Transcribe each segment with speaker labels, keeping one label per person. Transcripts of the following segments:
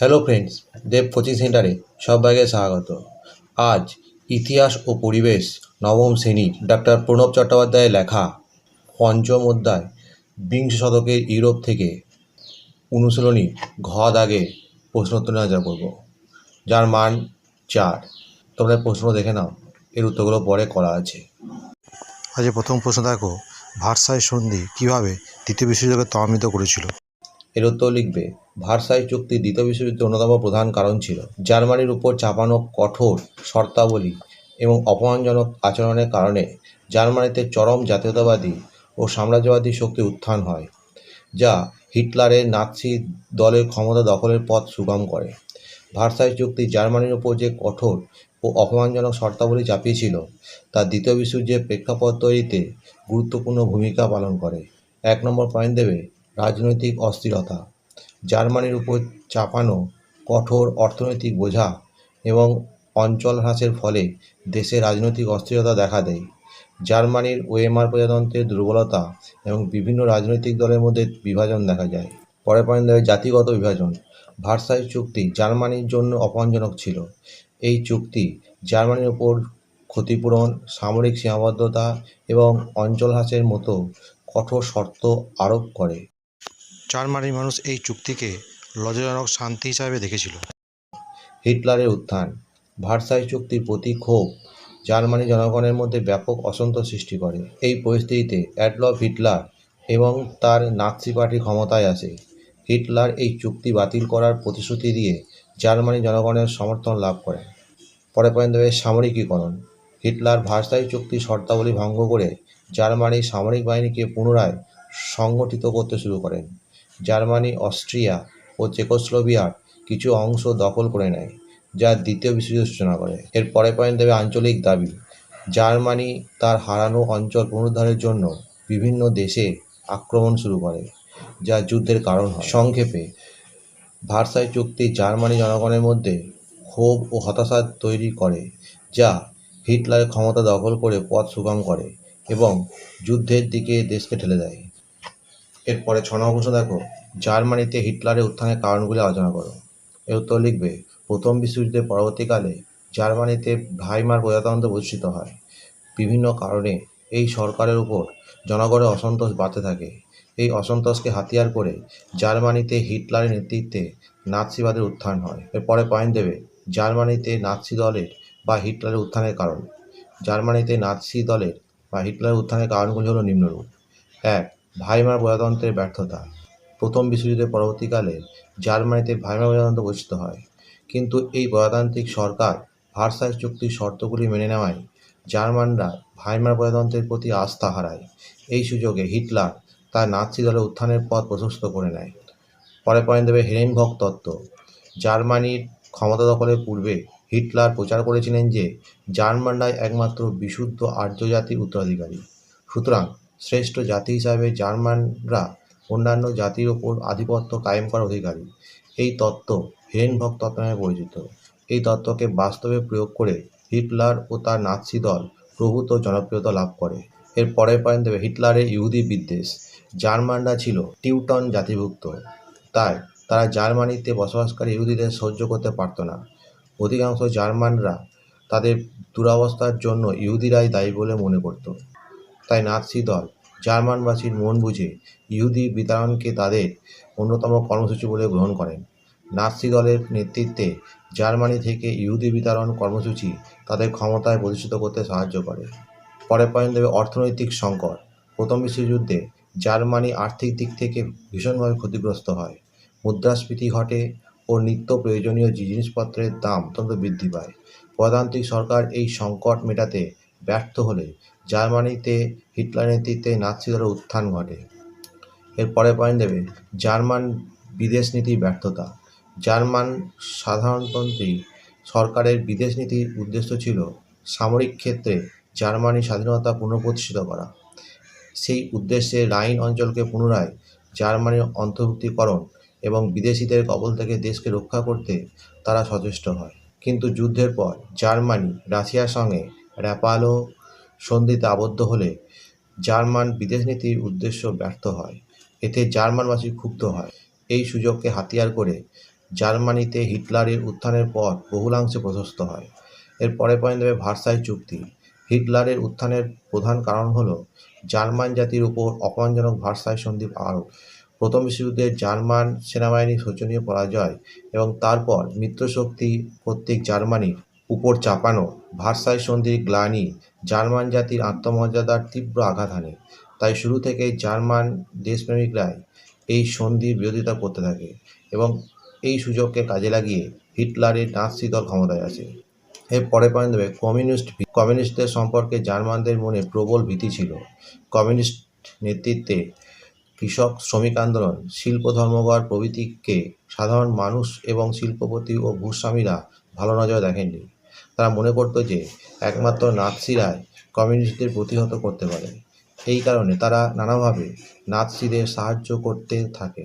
Speaker 1: Hello friends দেব coaching সেন্টারে সবাইকে স্বাগত। আজ ইতিহাস ও পরিবেশ নবম শ্রেণির ডাক্তার প্রণব চট্টোপাধ্যায়ের লেখা পঞ্চম অধ্যায় বিংশ শতকের ইউরোপ থেকে অনুশীলনী ঘ দাগে প্রশ্নোত্তর নজর করব। যার মান চার। তোমরা প্রশ্ন দেখে নাও, এর উত্তরগুলো পরে করা আছে।
Speaker 2: আজ প্রথম প্রশ্ন দেখো, ভার্সাই সন্ধি কীভাবে দ্বিতীয় বিশ্বযুদ্ধকে ত্বরান্বিত করেছিল?
Speaker 1: এর উত্তর লিখবে, ভার্সাই চুক্তি দ্বিতীয় বিশ্বযুদ্ধের অন্যতম প্রধান কারণ ছিল। জার্মানির উপর চাপানো কঠোর শর্তাবলী এবং অপমানজনক আচরণের কারণে জার্মানিতে চরম জাতীয়তাবাদী ও সাম্রাজ্যবাদী শক্তি উত্থান হয়, যা হিটলারের নাৎসি দলের ক্ষমতা দখলের পথ সুগম করে। ভার্সাই চুক্তি জার্মানির উপর যে কঠোর ও অপমানজনক শর্তাবলী চাপিয়েছিল, তা দ্বিতীয় বিশ্বযুদ্ধের প্রেক্ষাপট তৈরিতে গুরুত্বপূর্ণ ভূমিকা পালন করে। এক নম্বর পয়েন্ট দেবে রাজনৈতিক অস্থিরতা, জার্মানির উপর চাপানো কঠোর অর্থনৈতিক বোঝা এবং অঞ্চল হ্রাসের ফলে দেশে রাজনৈতিক অস্থিরতা দেখা দেয়। জার্মানির ওয়েমার প্রজাতন্ত্রের দুর্বলতা এবং বিভিন্ন রাজনৈতিক দলের মধ্যে বিভাজন দেখা যায়। পরের পয়েন্ট দেবে জাতিগত বিভাজন। ভার্সাই চুক্তি জার্মানির জন্য অপমানজনক ছিল। এই চুক্তি জার্মানির উপর ক্ষতিপূরণ, সামরিক সীমাবদ্ধতা এবং অঞ্চল হ্রাসের মতো কঠোর শর্ত আরোপ করে।
Speaker 2: জার্মানির মানুষ এই চুক্তিকে লজ্জাজনক শান্তি হিসাবে দেখেছিল।
Speaker 1: হিটলারের উত্থান, ভার্সাই চুক্তির প্রতি ক্ষোভ জার্মানি জনগণের মধ্যে ব্যাপক অসন্তোষ সৃষ্টি করে। এই পরিস্থিতিতে অ্যাডলফ হিটলার এবং তার নাৎসি পার্টি ক্ষমতায় আসে। হিটলার এই চুক্তি বাতিল করার প্রতিশ্রুতি দিয়ে জার্মানি জনগণের সমর্থন লাভ করে। পরে দেবে সামরিকীকরণ। হিটলার ভার্সাই চুক্তি শর্তাবলী ভঙ্গ করে জার্মানির সামরিক বাহিনীকে পুনরায় সংগঠিত করতে শুরু করেন। জার্মানি, অস্ট্রিয়া ও চেকোস্লোভিয়ার কিছু অংশ দখল করে নেয়, যা দ্বিতীয় বিশ্বযুদ্ধ সূচনা করে। এর পরে পয়েন্ট দেবে আঞ্চলিক দাবি। জার্মানি তার হারানো অঞ্চল পুনরুদ্ধারের জন্য বিভিন্ন দেশে আক্রমণ শুরু করে, যা যুদ্ধের কারণ হয়। সংক্ষেপে, ভার্সাই চুক্তি জার্মানি জনগণের মধ্যে ক্ষোভ ও হতাশা তৈরি করে, যা হিটলারের ক্ষমতা দখল করে পথ সুগম করে এবং যুদ্ধের দিকে দেশকে ঠেলে দেয়। এরপরে ছ নম্বর প্রশ্ন দেখো, জার্মানিতে হিটলারের উত্থানের কারণগুলি আলোচনা করো। এর উত্তর লিখবে, প্রথম বিশ্বযুদ্ধের পরবর্তীকালে জার্মানিতে ভাইমার প্রজাতন্ত্র প্রতিষ্ঠিত হয়। বিভিন্ন কারণে এই সরকারের উপর জনগণের অসন্তোষ বাড়তে থাকে। এই অসন্তোষকে হাতিয়ার করে জার্মানিতে হিটলারের নেতৃত্বে নাৎসিবাদের উত্থান হয়। এরপরে পয়েন্ট দেবে, জার্মানিতে নাৎসি দলের বা হিটলারের উত্থানের কারণ। জার্মানিতে নাৎসি দলের বা হিটলারের উত্থানের কারণগুলি হলো নিম্নরূপ। এক ভাইমার প্রজাতন্ত্রের ব্যর্থতা। প্রথম বিশ্বযুদ্ধের পরবর্তীকালে জার্মানিতে ভাইমার প্রজাতন্ত্র প্রতিষ্ঠিত হয়। কিন্তু এই প্রজাতান্ত্রিক সরকার ভার্সাই চুক্তির শর্তগুলি মেনে নেওয়ায় জার্মানরা ভাইমার প্রজাতন্ত্রের প্রতি আস্থা হারায়। এই সুযোগে হিটলার তার নাৎসি দলের উত্থানের পথ প্রশস্ত করে নেয়। পরে পয়েন্ট দেবে হেরেনভক তত্ত্ব। জার্মানির ক্ষমতা দখলের পূর্বে হিটলার প্রচার করেছিলেন যে জার্মানরাই একমাত্র বিশুদ্ধ আর্য জাতির উত্তরাধিকারী। সুতরাং শ্রেষ্ঠ জাতি হিসাবে জার্মানরা অন্যান্য জাতির ওপর আধিপত্য কায়েম করার অধিকারী। এই তত্ত্ব হেরেনভক তত্ত্ব নামে পরিচিত। এই তত্ত্বকে বাস্তবে প্রয়োগ করে হিটলার ও তার নাৎসি দল প্রভূত জনপ্রিয়তা লাভ করে। এর পরের পয়েন্ট দেবে হিটলারের ইহুদি বিদ্বেষ। জার্মানরা ছিল টিউটন জাতিভুক্ত। তাই তারা জার্মানিতে বসবাসকারী ইহুদিদের সহ্য করতে পারত না। অধিকাংশ জার্মানরা তাদের দুরাবস্থার জন্য ইহুদিরাই দায়ী বলে মনে করত। তাই নাৎসি দল, জার্মানবাসীর মন বুঝে ইহুদি বিতাড়নকে তাদের অন্যতম কর্মসূচি বলে গ্রহণ করেন। নাৎসি দলের নেতৃত্বে জার্মানি থেকে ইহুদি বিতাড়ন কর্মসূচি তাদের ক্ষমতায় প্রতিষ্ঠিত করতে সাহায্য করে। পরে পয়েন্ট দেবে অর্থনৈতিক সংকট। প্রথম বিশ্বযুদ্ধে জার্মানি আর্থিক দিক থেকে ভীষণভাবে ক্ষতিগ্রস্ত হয়। মুদ্রাস্ফীতি ঘটে ও নিত্য প্রয়োজনীয় জিনিসপত্রের দাম অত্যন্ত বৃদ্ধি পায়। প্রধানতান্ত্রিক সরকার এই সংকট মেটাতে ব্যর্থ হলে জার্মানিতে হিটলার নেতৃত্বে নাৎসি দলের উত্থান ঘটে। এর পরে পয়েন্ট দেবে, জার্মান বিদেশ নীতির ব্যর্থতা। জার্মান সাধারণতন্ত্রী সরকারের বিদেশ নীতির উদ্দেশ্য ছিল সামরিক ক্ষেত্রে জার্মানির স্বাধীনতা পুনঃপ্রতিষ্ঠিত করা। সেই উদ্দেশ্যে রাইন অঞ্চলকে পুনরায় জার্মানির অন্তর্ভুক্তিকরণ এবং বিদেশিদের কবল থেকে দেশকে রক্ষা করতে তারা সচেষ্ট হয়। কিন্তু যুদ্ধের পর জার্মানি রাশিয়ার সঙ্গে র্যাপালো সন্ধিতে আবদ্ধ হলে জার্মান বিদেশ নীতির উদ্দেশ্য ব্যর্থ হয়। এতে জার্মানবাসী ক্ষুব্ধ হয়। এই সুযোগকে হাতিয়ার করে জার্মানিতে হিটলারের উত্থানের পর বহুলাংশে প্রশস্ত হয়। এর পরে পয়েন্ট দেবে ভার্সাই চুক্তি। হিটলারের উত্থানের প্রধান কারণ হলো জার্মান জাতির উপর অপমানজনক ভার্সাই সন্ধি আরোপ। প্রথম বিশ্বযুদ্ধে জার্মান সেনাবাহিনীর শোচনীয় পরাজয় এবং তারপর মিত্রশক্তি কর্তৃক জার্মানির উপর চাপানো ভার্সাই সন্ধির গ্লানি জার্মান জাতির আত্মমর্যাদার তীব্র আঘাত হানে। তাই শুরু থেকেই জার্মান দেশপ্রেমিকরাই এই সন্ধির বিরোধিতা করতে থাকে এবং এই সুযোগকে কাজে লাগিয়ে হিটলারের নাৎসি দল ক্ষমতায় আসে। এর পরে পয়েন্ট দেবে কমিউনিস্ট কমিউনিস্টদের সম্পর্কে জার্মানদের মনে প্রবল ভীতি ছিল। কমিউনিস্ট নেতৃত্বে কৃষক শ্রমিক আন্দোলন, শিল্প ধর্মঘট প্রভৃতিকে সাধারণ মানুষ এবং শিল্পপতি ও ভূস্বামীরা ভালো নজরে দেখেননি। তারা মনে করত যে একমাত্র নাৎসিরাই কমিউনিস্টদের প্রতিহত করতে পারে। এই কারণে তারা নানাভাবে নাৎসিদের সাহায্য করতে থাকে।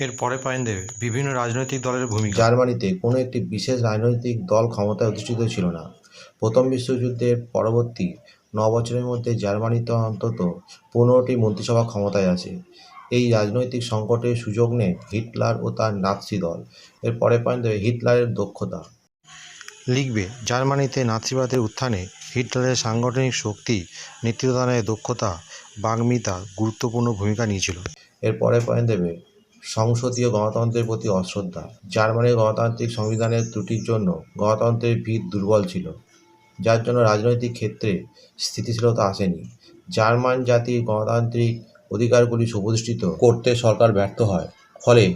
Speaker 2: এর পরে পয়েন্ট দেবে বিভিন্ন রাজনৈতিক দলের ভূমিকা।
Speaker 1: জার্মানিতে কোনো একটি বিশেষ রাজনৈতিক দল ক্ষমতায় অধিষ্ঠিত ছিল না। প্রথম বিশ্বযুদ্ধের পরবর্তী ন বছরের মধ্যে জার্মানিতে অন্তত পনেরোটি মন্ত্রিসভা ক্ষমতায় আছে। এই রাজনৈতিক সংকটের সুযোগ নেয় হিটলার ও তার নাৎসি দল। এর পরে পয়েন্ট দেবে হিটলারের দক্ষতা।
Speaker 2: লিখবে, জার্মানিতে নাৎসিবাদের উত্থানে হিটলারের সাংগঠনিক শক্তি, নেতৃত্বদানের দক্ষতা, বাগ্মিতা গুরুত্বপূর্ণ ভূমিকা নিয়েছিল।
Speaker 1: এর পরে পয়েন্ট দেবে, সংসদীয় গণতন্ত্রের প্রতি অশ্রদ্ধা। জার্মানির গণতান্ত্রিক সংবিধানের ত্রুটির জন্য গণতন্ত্রের ভিত দুর্বল ছিল। যার জন্য রাজনৈতিক ক্ষেত্রে স্থিতিশীলতা আসেনি। জার্মান জাতির গণতান্ত্রিক অধিকারগুলি সুপ্রতিষ্ঠিত করতে সরকার ব্যর্থ হয়। ফলে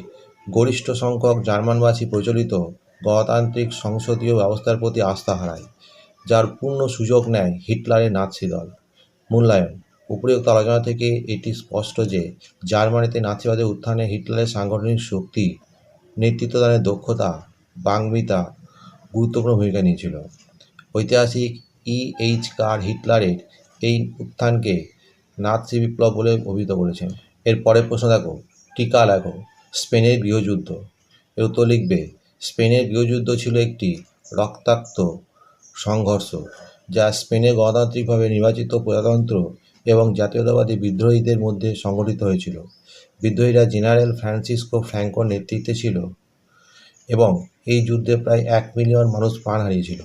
Speaker 1: গরিষ্ঠ সংখ্যক জার্মানবাসী প্রচলিত গণতান্ত্রিক সংসদীয় ব্যবস্থার প্রতি আস্থা হারায়, যার পূর্ণ সুযোগ নেয় হিটলারের নাৎসি দল। মূল্যায়ন, উপরিউক্ত আলোচনা থেকে এটি স্পষ্ট যে জার্মানিতে নাৎসিবাদের উত্থানে হিটলারের সাংগঠনিক শক্তি, নেতৃত্বদানের দক্ষতা, বাংমিতা গুরুত্বপূর্ণ ভূমিকা নিয়েছিল। ঐতিহাসিক ই এইচ কার হিটলারের এই উত্থানকে নাৎসি বিপ্লব বলে অভিহিত করেছেন। এর পরের প্রশ্ন দেখো, টিকা লেখো, স্পেনের গৃহযুদ্ধ, এর উত্তর লিখবে স্পেনের গৃহযুদ্ধ ছিল একটি রক্তাক্ত সংঘর্ষ, যা স্পেনে গণতান্ত্রিকভাবে নির্বাচিত প্রজাতন্ত্র এবং জাতীয়তাবাদী বিদ্রোহীদের মধ্যে সংগঠিত হয়েছিল। বিদ্রোহীরা জেনারেল ফ্রান্সিসকো ফ্র্যাঙ্কোর নেতৃত্বে ছিল এবং এই যুদ্ধে প্রায় এক মিলিয়ন মানুষ প্রাণ হারিয়েছিল।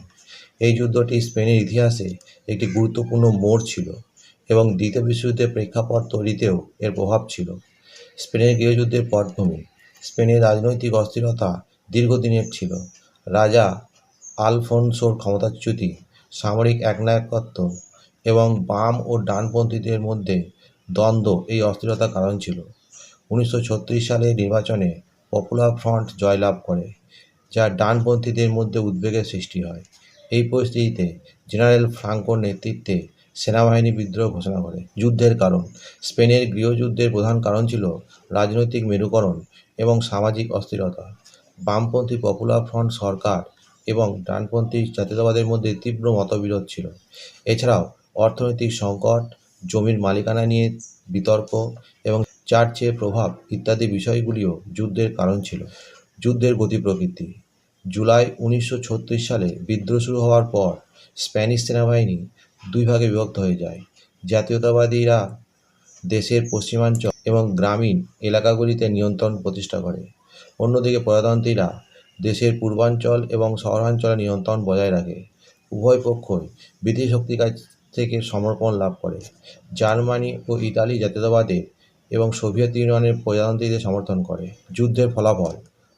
Speaker 1: এই যুদ্ধটি স্পেনের ইতিহাসে একটি গুরুত্বপূর্ণ মোড় ছিল এবং দ্বিতীয় বিশ্বযুদ্ধের প্রেক্ষাপট তৈরিতেও এর প্রভাব ছিল। স্পেনের গৃহযুদ্ধের পটভূমি, স্পেনের রাজনৈতিক অস্থিরতা দীর্ঘদিনের ছিল। রাজা আলফোনসোর ক্ষমতাচ্যুতি, সামরিক একনায়কত্ব এবং বাম ও ডানপন্থীদের মধ্যে দ্বন্দ্ব এই অস্থিরতার কারণ ছিল। উনিশশো ছত্রিশ সালের নির্বাচনে পপুলার ফ্রন্ট জয়লাভ করে, যা ডানপন্থীদের মধ্যে উদ্বেগের সৃষ্টি হয়। এই পরিস্থিতিতে জেনারেল ফ্রাঙ্কোর নেতৃত্বে সেনাবাহিনী বিদ্রোহ ঘোষণা করে। যুদ্ধের কারণ, স্পেনের গৃহযুদ্ধের প্রধান কারণ ছিল রাজনৈতিক মেরুকরণ এবং সামাজিক অস্থিরতা। বামপন্থী পপুলার ফ্রন্ট সরকার এবং ডানপন্থী জাতীয়তাবাদের মধ্যে তীব্র মতবিরোধ ছিল। এছাড়াও অর্থনৈতিক সংকট, জমির মালিকানা নিয়ে বিতর্ক এবং চার্চের প্রভাব ইত্যাদি বিষয়গুলিও যুদ্ধের কারণ ছিল। যুদ্ধের গতি প্রকৃতি। জুলাই উনিশশো ছত্রিশ সালে বিদ্রোহ শুরু হওয়ার পর স্প্যানিশ সেনাবাহিনী দুই ভাগে বিভক্ত হয়ে যায়। জাতীয়তাবাদীরা দেশের পশ্চিমাঞ্চল এবং গ্রামীণ এলাকাগুলিতে নিয়ন্ত্রণ প্রতিষ্ঠা করে। অন্যদিকে প্রজাতন্ত্রীরা দেশের পূর্বাঞ্চল এবং শহরাঞ্চলে নিয়ন্ত্রণ বজায় রাখে। উভয় পক্ষই ব্রিটিশ শক্তির কাছ থেকে সমর্পণ লাভ করে। জার্মানি ও ইতালি জাতীয়তাবাদের এবং সোভিয়েত ইউনিয়নের প্রজাতন্ত্রীদের সমর্থন করে। যুদ্ধের ফলাফল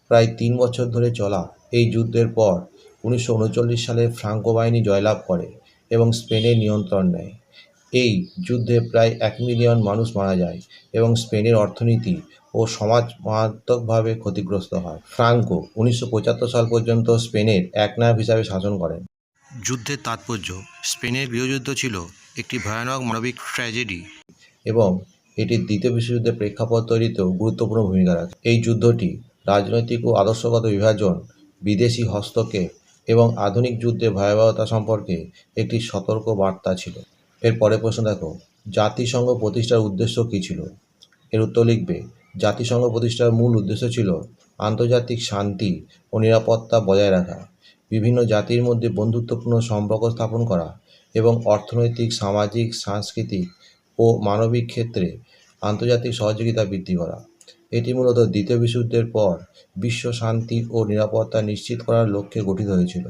Speaker 1: প্রায় তিন বছর ধরে চলা এই যুদ্ধের পর উনিশশো উনচল্লিশ সালে ফ্রাঙ্কো বাহিনী জয়লাভ করে এবং স্পেনের নিয়ন্ত্রণ নেয়। এই যুদ্ধে প্রায় এক মিলিয়ন মানুষ মারা যায় এবং স্পেনের অর্থনীতি ও সমাজ মারাত্মকভাবে ক্ষতিগ্রস্ত হয়। ফ্রাঙ্কো উনিশশো পঁচাত্তর সাল পর্যন্ত স্পেনের একনায়ক হিসাবে শাসন করেন।
Speaker 2: যুদ্ধের তাৎপর্য স্পেনের গৃহযুদ্ধ ছিল একটি ভয়ানক মানবিক ট্র্যাজেডি।
Speaker 1: এবং এটি দ্বিতীয় বিশ্বযুদ্ধের প্রেক্ষাপট তৈরিতেও গুরুত্বপূর্ণ ভূমিকা রাখে। এই যুদ্ধটি রাজনৈতিক ও আদর্শগত বিভাজন বিদেশি হস্তক্ষেপ এবং আধুনিক যুদ্ধের ভয়াবহতা সম্পর্কে একটি সতর্ক বার্তা ছিল। এর পরে প্রশ্ন দেখো, জাতিসংঘ প্রতিষ্ঠার উদ্দেশ্য কী ছিল? এর উত্তর লিখবে, জাতিসংঘ প্রতিষ্ঠার মূল উদ্দেশ্য ছিল আন্তর্জাতিক শান্তি ও নিরাপত্তা বজায় রাখা, বিভিন্ন জাতির মধ্যে বন্ধুত্বপূর্ণ সম্পর্ক স্থাপন করা এবং অর্থনৈতিক, সামাজিক, সাংস্কৃতিক ও মানবিক ক্ষেত্রে আন্তর্জাতিক সহযোগিতা বৃদ্ধি করা। এটি মূলত দ্বিতীয় বিশ্বযুদ্ধের পর বিশ্ব শান্তি ও নিরাপত্তা নিশ্চিত করার লক্ষ্যে গঠিত হয়েছিল।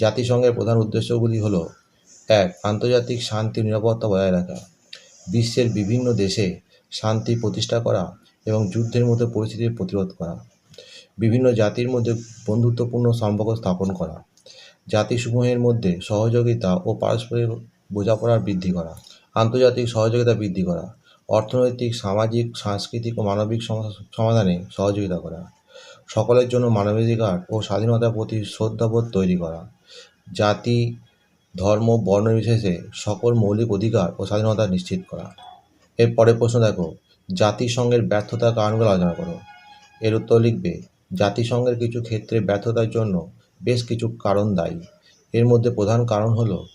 Speaker 1: জাতিসংঘের প্রধান উদ্দেশ্যগুলি হল এক, আন্তর্জাতিক শান্তি নিরাপত্তা বজায় রাখা। বিশ্বের বিভিন্ন দেশে শান্তি প্রতিষ্ঠা করা এবং যুদ্ধের মতো পরিস্থিতির প্রতিরোধ করা। বিভিন্ন জাতির মধ্যে বন্ধুত্বপূর্ণ সম্পর্ক স্থাপন করা। জাতিসমূহের মধ্যে সহযোগিতা ও পারস্পরিক বোঝাপড়া বৃদ্ধি করা। আন্তর্জাতিক সহযোগিতা বৃদ্ধি করা। অর্থনৈতিক, সামাজিক, সাংস্কৃতিক ও মানবিক সমাধানে সহযোগিতা করা। সকলের জন্য মানবাধিকার ও স্বাধীনতার প্রতি শ্রদ্ধাবোধ তৈরি করা। জাতি ধর্ম, বর্ণ নির্বিশেষে সকল মৌলিক অধিকার ও স্বাধীনতা নিশ্চিত করা। এর পরের প্রশ্ন দেখো, জাতিসংঘের ব্যর্থতার কারণগুলো আলোচনা করো। এর উত্তর লিখবে, জাতিসংঘের কিছু ক্ষেত্রে ব্যর্থতার জন্য বেশ কিছু কারণ দায়ী। এর মধ্যে প্রধান কারণ হলো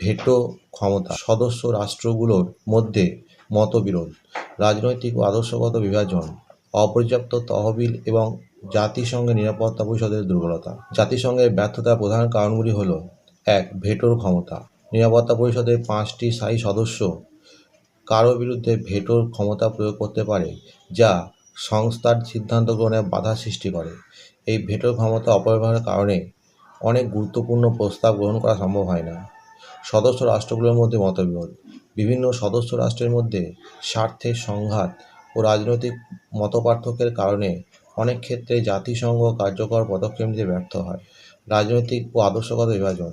Speaker 1: ভেটো ক্ষমতা। সদস্য রাষ্ট্রগুলোর মধ্যে মতবিরোধ, রাজনৈতিক ও আদর্শগত বিভাজন, অপর্যাপ্ত তহবিল এবং জাতিসংঘের নিরাপত্তা পরিষদের দুর্বলতা। জাতিসংঘের ব্যর্থতার প্রধান কারণগুলি হলো এক ভেটোর ক্ষমতা। নিরাপত্তা পরিষদের পাঁচটি স্থায়ী সদস্য কারও বিরুদ্ধে ভেটোর ক্ষমতা প্রয়োগ করতে পারে, যা সংস্থার সিদ্ধান্ত গ্রহণে বাধা সৃষ্টি করে। এই ভেটোর ক্ষমতা অপব্যবহারের কারণে অনেক গুরুত্বপূর্ণ প্রস্তাব গ্রহণ করা সম্ভব হয় না। সদস্য রাষ্ট্রগুলোর মধ্যে মতবিরোধ। বিভিন্ন সদস্য রাষ্ট্রের মধ্যে স্বার্থের সংঘাত ও রাজনৈতিক মতপার্থক্যের কারণে অনেক ক্ষেত্রে জাতিসংঘ কার্যকর পদক্ষেপ নিতে ব্যর্থ হয়। রাজনৈতিক ও আদর্শগত বিভাজন।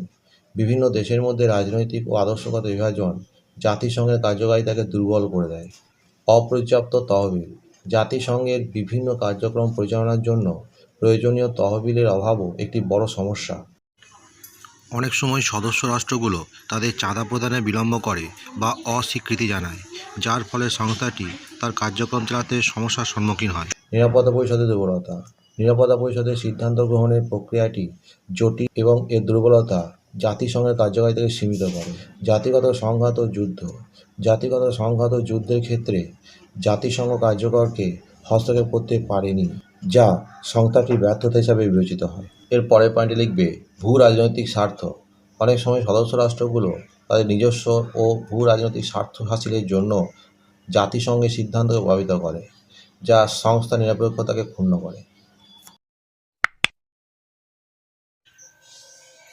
Speaker 1: বিভিন্ন দেশের মধ্যে রাজনৈতিক ও আদর্শগত বিভাজন জাতিসংঘের কার্যকারিতাকে দুর্বল করে দেয়। অপর্যাপ্ত তহবিল জাতিসংঘের বিভিন্ন কার্যক্রম পরিচালনার জন্য প্রয়োজনীয় তহবিলের অভাবও একটি বড় সমস্যা।
Speaker 2: অনেক সময় সদস্য রাষ্ট্রগুলো তাদের চাঁদা প্রদানে বিলম্ব করে বা অস্বীকৃতি জানায় যার ফলে সংস্থাটি তার কার্যক্রম চালাতে সমস্যার সম্মুখীন হয়।
Speaker 1: নিরাপত্তা পরিষদের দুর্বলতা নিরাপত্তা পরিষদের সিদ্ধান্ত গ্রহণের প্রক্রিয়াটি জটিল এবং এর দুর্বলতা জাতিসংঘের কার্যকারিতাকে সীমিত করে। জাতিগত সংঘাত ও যুদ্ধ। জাতিগত সংঘাত ও যুদ্ধের ক্ষেত্রে জাতিসংঘ কার্যকরকে হস্তক্ষেপ করতে পারেনি, যা সংস্থাটি ব্যর্থতা হিসাবে বিবেচিত হয়। এর পরের পয়েন্টে লিখবে, ভূ রাজনৈতিক স্বার্থ। অনেক সময় সদস্য রাষ্ট্রগুলো তাদের নিজস্ব ও ভূ রাজনৈতিক স্বার্থ হাসিলের জন্য জাতিসংঘের সিদ্ধান্তকে প্রভাবিত করে, যা সংস্থা নিরপেক্ষতাকে ক্ষুণ্ণ করে।